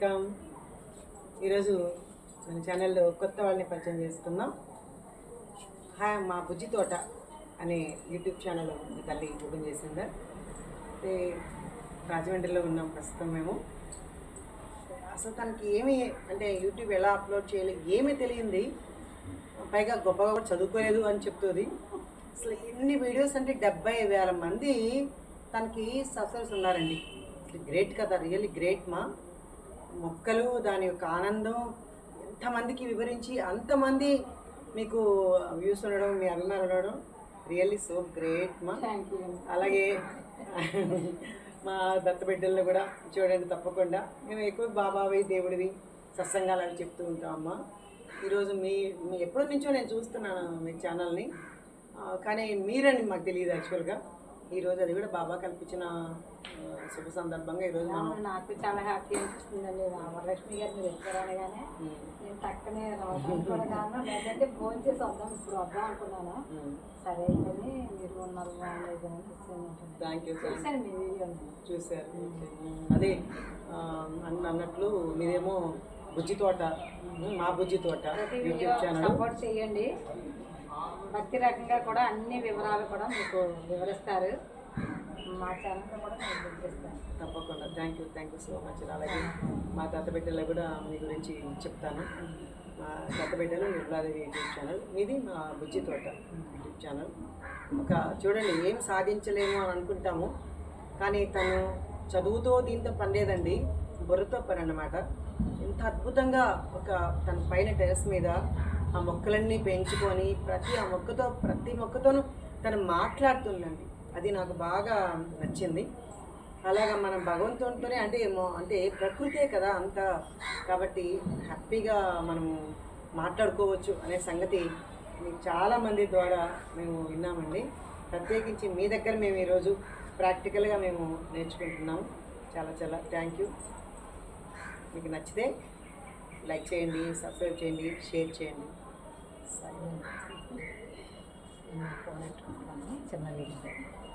Welcome. ఈరోజు మన ఛానల్లో కొత్త వాళ్ళని పరిచయం చేసుకుందాం. హాయ్ మా బుజ్జి తోట అనే యూట్యూబ్ ఛానల్ మీ తల్లి ఓపెన్ చేసిందా. అయితే రాజమండ్రిలో ఉన్నాం ప్రస్తుతం మేము. అసలు తనకి ఏమి అంటే యూట్యూబ్ ఎలా అప్లోడ్ చేయాలి ఏమీ తెలియంది. పైగా గొప్పగా కూడా చదువుకోలేదు అని చెప్తుంది. అసలు ఎన్ని వీడియోస్ అంటే డెబ్బై వేల మంది తనకి సబ్స్క్రైబర్స్ ఉన్నారండి. గ్రేట్ కదా రియల్లీ గ్రేట్ మా. మొక్కలు దాని యొక్క ఆనందం ఎంతమందికి వివరించి అంతమంది మీకు వ్యూస్ ఉండడం మీ అభిమానం ఉండడం రియల్లీ సో గ్రేట్ మా. Thank you. అలాగే మా దత్తబిడ్డలను కూడా చూడండి తప్పకుండా. మేము ఎక్కువ బాబావి దేవుడివి సత్సంగాలు అని చెప్తూ ఉంటాం అమ్మ. ఈరోజు మీ మీ ఎప్పటి నుంచో నేను చూస్తున్నాను మీ ఛానల్ని. కానీ మీరని మాకు తెలియదు యాక్చువల్గా. ఈరోజు అది కూడా బాబా కల్పించిన శుభ సందర్భంగా ఈరోజు నాకు చాలా హ్యాపీ అనిపిస్తుందండి రామలక్ష్మి గారు మీరు వచ్చారు అనగానే ఉమ్, నేను టక్కనే రావడం లేదంటే ఫోన్ చేసి వద్దాం ఇప్పుడు వద్దాం అనుకున్నాను? సరే అయిందని మీరు ఉన్నారు అని చూశాను మీ వీడియో చూశారు. అదే అన్నట్లు మీరేమో బుజ్జి తోట మా బుజ్జి తోట యూట్యూబ్ ఛానల్. సపోర్ట్ చేయండి. భక్తి రకంగా కూడా అన్ని వివరాలు కూడా మీకు వివరిస్తారు. మా ఛానల్లో కూడా చేస్తాను. తప్పకుండా. Thank you thank you so much అలాగే మా తాత బిడ్డలో కూడా మీ గురించి చెప్తాను. మా దత్త బిడ్డలు నిర్మలాదేవి యూట్యూబ్ ఛానల్. మీది మా బుజ్జి తోట యూట్యూబ్ ఛానల్. ఒక చూడండి ఏం సాధించలేము అని అనుకుంటాము. కానీ తను చదువుతో దీంతో పని లేదండి బుర్రతో పని అన్నమాట. ఎంత అద్భుతంగా ఒక తన పైన టెరస్ మీద ఆ మొక్కలన్నీ పెంచుకొని ప్రతి ఆ మొక్కతో ప్రతి మొక్కతోనూ తను మాట్లాడుతుందండి. అది నాకు బాగా నచ్చింది. అలాగా మనం భగవంతునితోనే అంటే ఏమో అంటే ప్రకృతే కదా అంత. కాబట్టి హ్యాపీగా మనము మాట్లాడుకోవచ్చు అనే సంగతి మీకు చాలామంది ద్వారా మేము విన్నామండి. ప్రత్యేకించి మీ దగ్గర మేము ఈరోజు ప్రాక్టికల్గా మేము నేర్చుకుంటున్నాము. చాలా చాలా థ్యాంక్ యూ. మీకు నచ్చితే లైక్ చేయండి సబ్స్క్రైబ్ చేయండి షేర్ చేయండి. సరే. చిన్న వీడియో